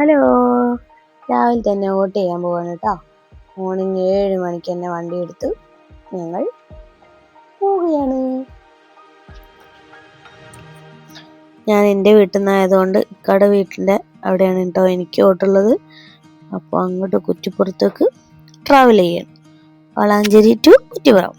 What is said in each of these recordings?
Hello. രാവിലെ തന്നെ vote ചെയ്യാൻ പോവാണ് കേട്ടോ മോർണിംഗ് ഏഴ് മണിക്ക് തന്നെ വണ്ടി എടുത്ത് ഞങ്ങൾ പോവുകയാണ്. ഞാൻ എന്റെ വീട്ടിൽ നിന്നായതുകൊണ്ട് ഇക്കടെ വീട്ടിന്റെ അവിടെയാണ് കേട്ടോ എനിക്ക് ഓട്ടുള്ളത് അപ്പോൾ അങ്ങോട്ട് കുറ്റിപ്പുറത്തേക്ക് ട്രാവൽ ചെയ്യണം. വളാഞ്ചേരി ടു കുറ്റിപ്പുറം.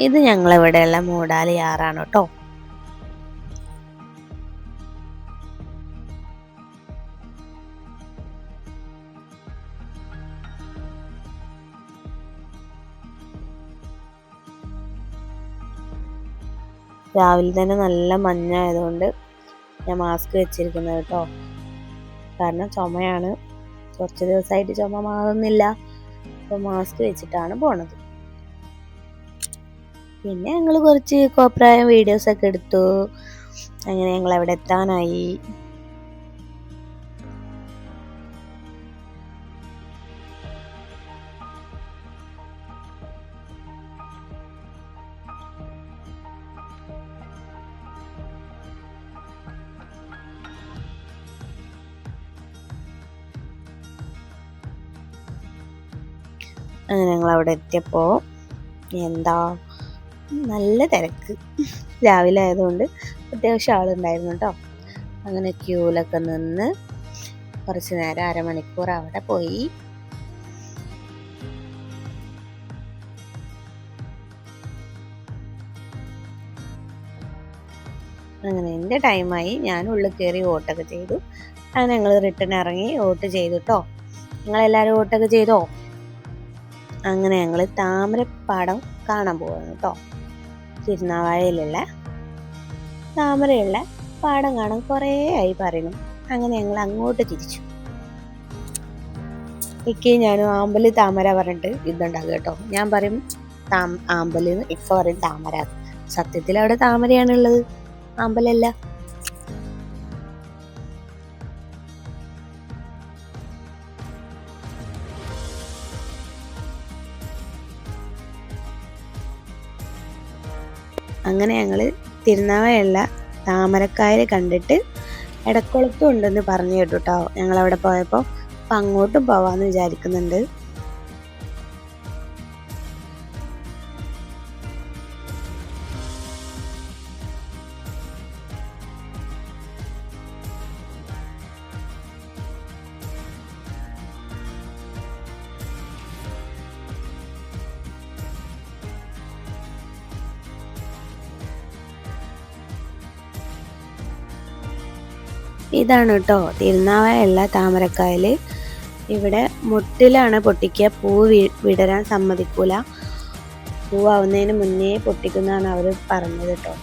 ഇത് ഞങ്ങളിവിടെയുള്ള മൂടാലി ആറാണ് കേട്ടോ. രാവിലെ തന്നെ നല്ല മഞ്ഞായതുകൊണ്ട് ഞാൻ മാസ്ക് വെച്ചിരിക്കുന്നത് കേട്ടോ. കാരണം ചുമയാണ്. കുറച്ച് ദിവസമായിട്ട് ചുമ മാറുന്നില്ല. അപ്പോൾ മാസ്ക് വെച്ചിട്ടാണ് പോണത്. പിന്നെ ഞങ്ങൾ കുറച്ച് കോപ്രായ വീഡിയോസ് ഒക്കെ എടുത്തു. അങ്ങനെ ഞങ്ങൾ അവിടെ എത്താനായി. അങ്ങനെ ഞങ്ങൾ അവിടെ എത്തിയപ്പോൾ എന്താ നല്ല തിരക്ക് രാവിലെ ആയതുകൊണ്ട് അത്യാവശ്യം ആളുണ്ടായിരുന്നു കേട്ടോ അങ്ങനെ ക്യൂലൊക്കെ നിന്ന് കുറച്ച് നേരം അരമണിക്കൂർ അവിടെ പോയി. അങ്ങനെ എന്റെ ടൈമായി ഞാൻ ഉള്ളിൽ കയറി വോട്ടൊക്കെ ചെയ്തു. അങ്ങനെ ഞങ്ങൾ റിട്ടേൺ ഇറങ്ങി വോട്ട് ചെയ്തു കേട്ടോ നിങ്ങളെല്ലാവരും വോട്ടൊക്കെ ചെയ്തോ? അങ്ങനെ ഞങ്ങൾ താമരപ്പാടം കാണാൻ പോകുന്നു കേട്ടോ തിരുനാവാഴയിലുള്ള താമരയുള്ള പാടം കാണാൻ കുറേ ആയി പറയുന്നു. അങ്ങനെ ഞങ്ങൾ അങ്ങോട്ട് തിരിച്ചു. ഇക്ക് ഞാനും ആമ്പൽ താമര പറഞ്ഞിട്ട് ഇതുണ്ടാകും കേട്ടോ. ഞാൻ പറയും താം ആമ്പൽ ഇപ്പൊ പറയും താമര. സത്യത്തിൽ അവിടെ താമരയാണുള്ളത്. ആമ്പലല്ല. അങ്ങനെ ഞങ്ങൾ തിരുനാവായുള്ള താമരക്കായൽ കണ്ടിട്ട് ഇടക്കുളത്തും ഉണ്ടെന്ന് പറഞ്ഞു കേട്ടു കേട്ടോ ഞങ്ങളവിടെ പോയപ്പോൾ അപ്പം അങ്ങോട്ടും പോവാന്ന് വിചാരിക്കുന്നുണ്ട്. ഇതാണ് കേട്ടോ തിരുനാവായുള്ള താമരക്കായൽ ഇവിടെ മുട്ടിലാണ് പൊട്ടിക്കുക. പൂ വിടരാൻ സമ്മതിക്കൂല. പൂവാവുന്നതിന് മുന്നേ പൊട്ടിക്കുന്നതാണ് അവർ പറഞ്ഞത് കേട്ടോ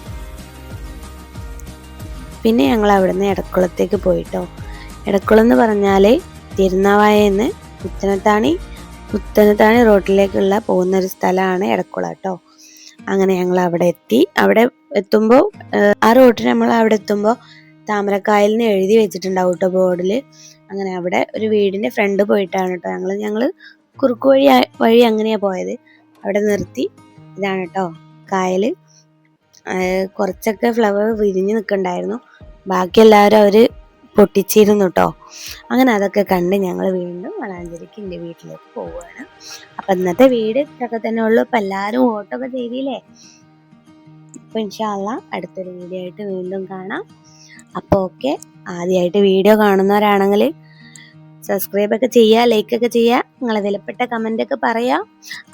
പിന്നെ ഞങ്ങൾ അവിടുന്ന് എടക്കുളത്തേക്ക് പോയിട്ടോ എടക്കുളം എന്ന് പറഞ്ഞാൽ തിരുനാവായെന്ന് പുത്തനത്താണി പുത്തനത്താണി റോഡിലേക്കുള്ള പോകുന്നൊരു സ്ഥലമാണ് എടക്കുളം കേട്ടോ അങ്ങനെ ഞങ്ങൾ അവിടെ എത്തി. അവിടെ എത്തുമ്പോൾ ആ റോട്ടിൽ നമ്മൾ അവിടെ എത്തുമ്പോൾ താമരക്കായലിന് എഴുതി വെച്ചിട്ടുണ്ടാവും കേട്ടോ ബോർഡിൽ അങ്ങനെ അവിടെ ഒരു വീടിന്റെ ഫ്രണ്ട് പോയിട്ടാണ് കേട്ടോ ഞങ്ങൾ ഞങ്ങൾ കുറുക്കു വഴി വഴി അങ്ങനെയാ പോയത്. അവിടെ നിർത്തി. ഇതാണ് കേട്ടോ കായൽ കുറച്ചൊക്കെ ഫ്ലവർ വിരിഞ്ഞ് നിൽക്കണ്ടായിരുന്നു ബാക്കി എല്ലാവരും അവർ പൊട്ടിച്ചിരുന്നു കേട്ടോ അങ്ങനെ അതൊക്കെ കണ്ട് ഞങ്ങൾ വീണ്ടും വളാഞ്ചേരിക്ക് എന്റെ വീട്ടിലേക്ക് പോവുകയാണ്. അപ്പം ഇന്നത്തെ വീട് ഇതൊക്കെ തന്നെ ഉള്ളൂ. അപ്പം എല്ലാവരും ഓട്ടൊക്കെ ചെയ്തില്ലേ? അപ്പം ഇൻഷാല്ല അടുത്തൊരു വീഡിയോ ആയിട്ട് വീണ്ടും കാണാം. അപ്പോൾ ഓക്കെ. ആദ്യമായിട്ട് വീഡിയോ കാണുന്നവരാണെങ്കിൽ സബ്സ്ക്രൈബ് ഒക്കെ ചെയ്യുക ലൈക്ക് ഒക്കെ ചെയ്യുക നിങ്ങളെ വിലപ്പെട്ട കമന്റ് ഒക്കെ പറയാം.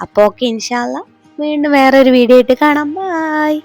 അപ്പോൾ ഓക്കെ ഇൻഷാല്ല വീണ്ടും വേറൊരു വീഡിയോ ആയിട്ട് കാണാം. ബായ്